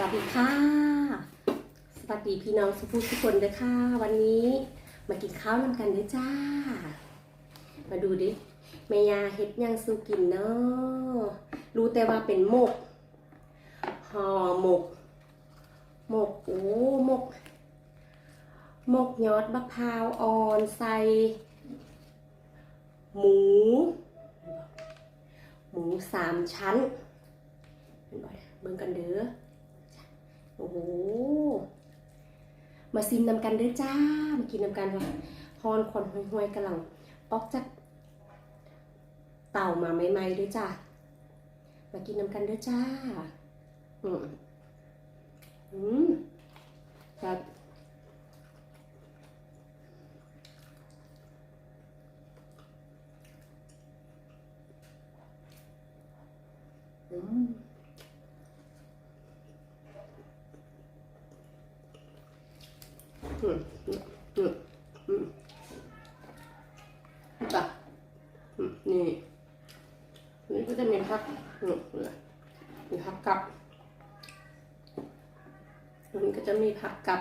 วัสดีค่ะ สวัสดีพี่น้องสุภูทุกคนเลยค่ะ วันนี้มากินข้าวนำกันด้วยจ้า มาดูดิแม่ยาเฮ็ดยังสู้กินเนาะรู้แต่ว่าเป็นหมกห่อหมก หมกโอ้หมก หมกยอดมะพร้าวอ่อนใส่หมู หมูสามชั้นเบ่เบิ่งกันเด้อ โอ้โห มาซิมนำกันเด้อจ้า มากินนำกันว่าฮอนควันห่วยๆกำลังออกจากเต่ามาใหม่ๆเด้วยจ้า มากินนำกันเด้อจ้า อืมอืมครับอืม อืมอืมอืมอืมจ้ะอืมนี่นี่ก็จะมีผักอืมเลยมีผักกับอันนี้ก็จะมีผักกับ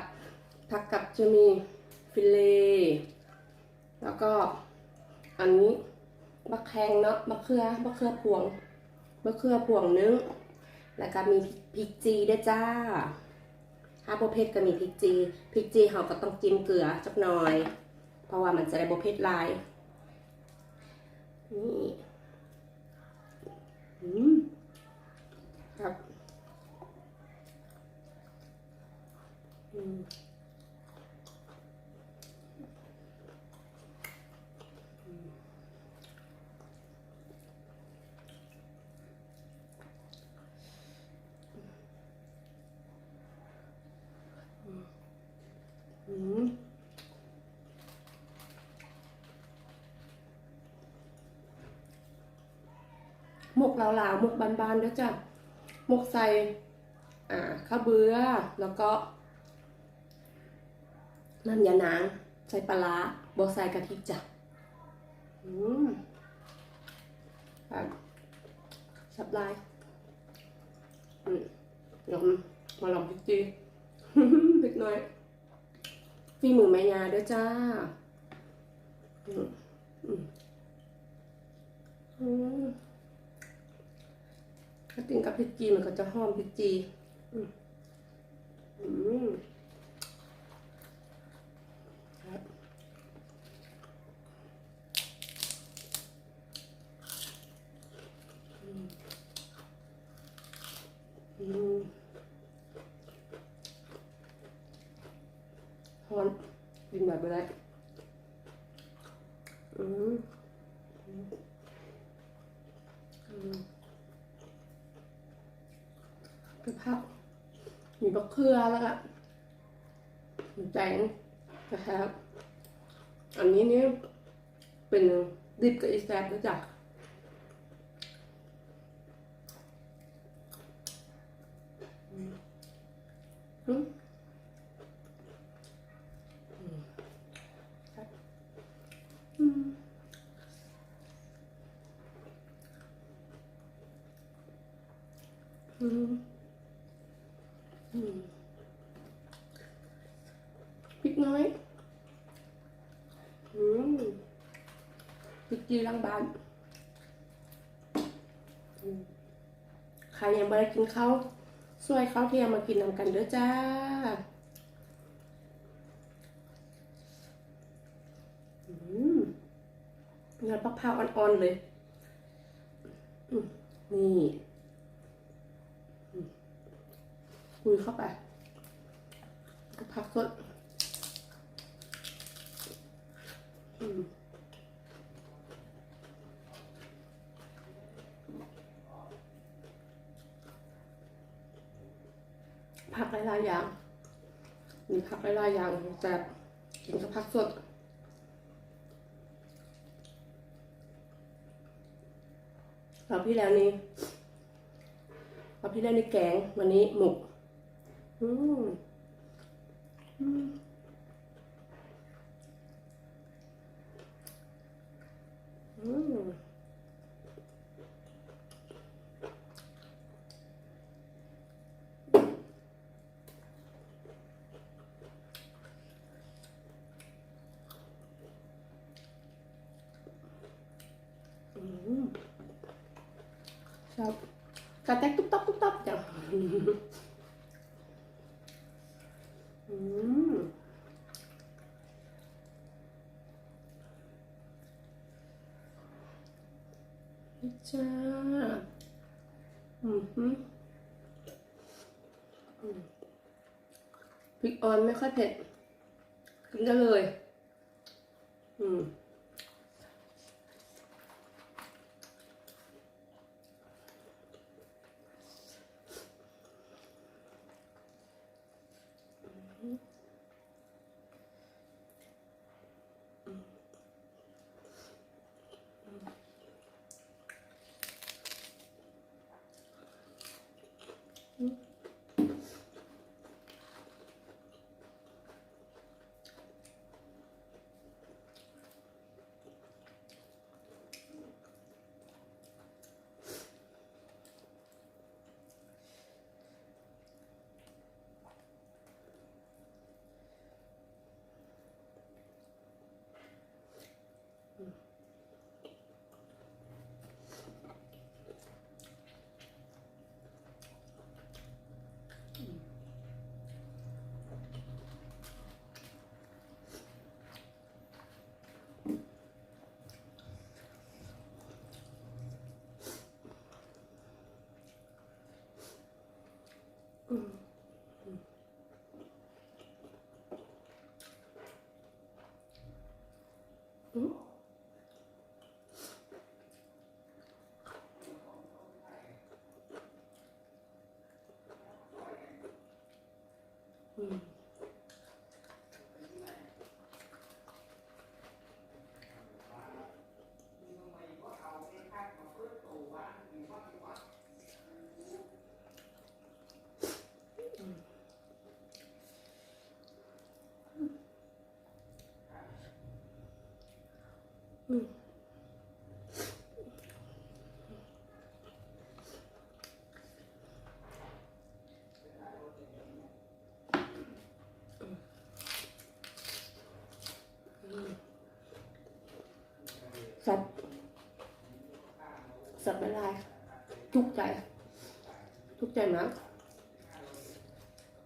ผักกับจะมีฟิเล แล้วก็อันนี้มะแขงเนาะมะเขือมะเขือพวงมะเขือพวงนึง แล้วก็มีพริกจีด้วยจ้า ถ้าโบเพ็ดก็มีพริกจีพริกจีเขาก็ต้องจิ้มเกลือจักหน่อย เพราะว่ามันจะได้โบเพ็ดลายนี่อืมครับอืมอืมห มกลาวๆหมกบานๆด้วยจ้ะหมกใส่อ่าข้าวเบื่อแล้วก็น้ำยานางใส่ปลาร้าบอใส่กะทิจ้ะอืมครับสับลายอืมลองมาลองพริกจีพริกหน่อยฝีมือแม่ยาด้วยจ้าอืมอืม ถ้ากินกับพริกจีมันก็จะหอมพริกจีอืมอืมครับอืมอืมฮอนกินแบบไปเลยอืมอืมอืมกระเพรา มีบะเขือแล้วก็แดงนะครับ อันนี้เนี่ยเป็นดิบกับอีแซบรู้จักอืมอืมอืมครับอืมอืมอืมพริกน้อย อืม พริกจีรังบ้าน ใครยังไม่ได้กินข้าวสวยข้าวเทียงมากินนำกันเด้อจ้า อืมยอดมะพร้าอ่อนๆเลยนี่คุยเข้าไปก็พักสดอืมผัก หลายๆอย่าง มีผักหลายๆอย่างแต่กินกับผักสดรอบที่แล้วนี่รอบที่แล้วนี่แกงวันนี้หมกอืมอืมอืม ชอบกระแตกตุ๊บตับตุ๊บตับจังอืมจ้าอืมฮึอืมพริกออนไม่ค่อยเผ็ดกินได้เลย อืม สับสับไม่ลายทุกใจ ทุกใจมาก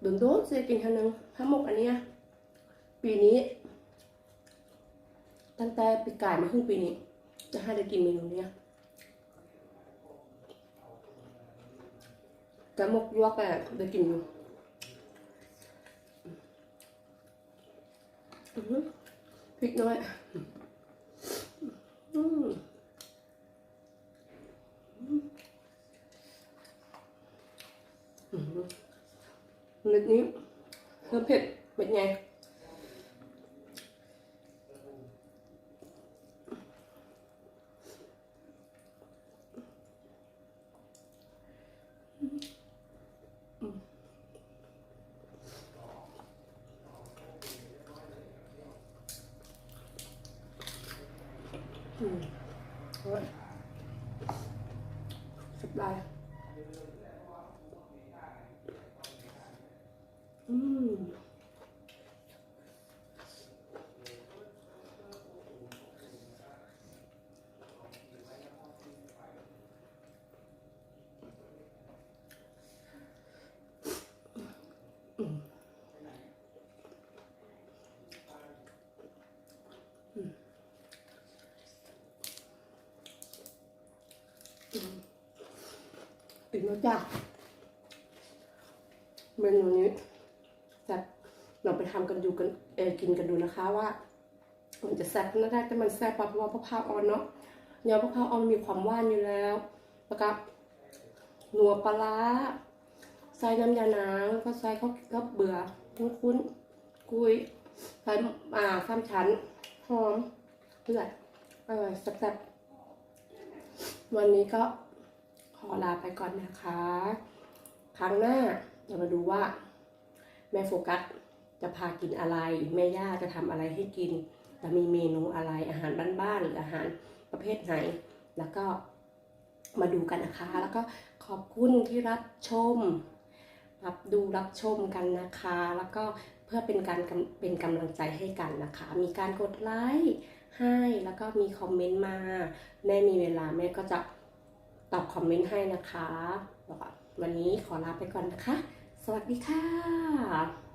เดินโดนเสียกินครั้งหนึ่งถ้าหมกอันเนี้ยปีนี้ ตั้งแต่ปีกายมาครึ่งปีนี้ จะให้ได้กินเมนูเนี้ยแต่หมกยวกอะได้กินอยู่อื้อหือพริกน้อยอืมอืม เล็กนี้เพิ่มเผ็ดเป็นไง อืมโอ้ยสับลายอืม อีกแล้วจ้ะเมนูนี้แซ่บเราไปทำกันดูกันเออกินกันดูนะคะว่า มันจะแซ่บน่าได้แต่มันแซ่บเพราะว่าพะพร้าวอ่อนเนาะเนื้อพะพร้าวอ่อนมีความหวานอยู่แล้วแล้วก็หนัวปลาร้าใส่น้ำยานางแล้วก็ใส่ข้าวข้าวเบื่อคุ้นคุ้นกุยใส่อ่าสามชั้นหอมเลือดอร่อยแซ่บๆวันนี้ก็ อลาไปก่อนนะคะ ครั้งหน้าเรามาดูว่า แม่โฟกัสจะพากินอะไร แม่ย่าจะทำอะไรให้กิน จะมีเมนูอะไรอาหารบ้านๆหรืออาหารประเภทไหน แล้วก็มาดูกันนะคะ แล้วก็ขอบคุณที่รับชม รับดูรับชมกันนะคะ แล้วก็เพื่อเป็นการเป็นกำลังใจให้กันนะคะ มีการกดไลค์ให้แล้วก็มีคอมเมนต์มา แม่มีเวลาแม่ก็จะ ตอบคอมเมนต์ให้นะคะวันนี้ขอลาไปก่อนนะคะ สวัสดีค่ะ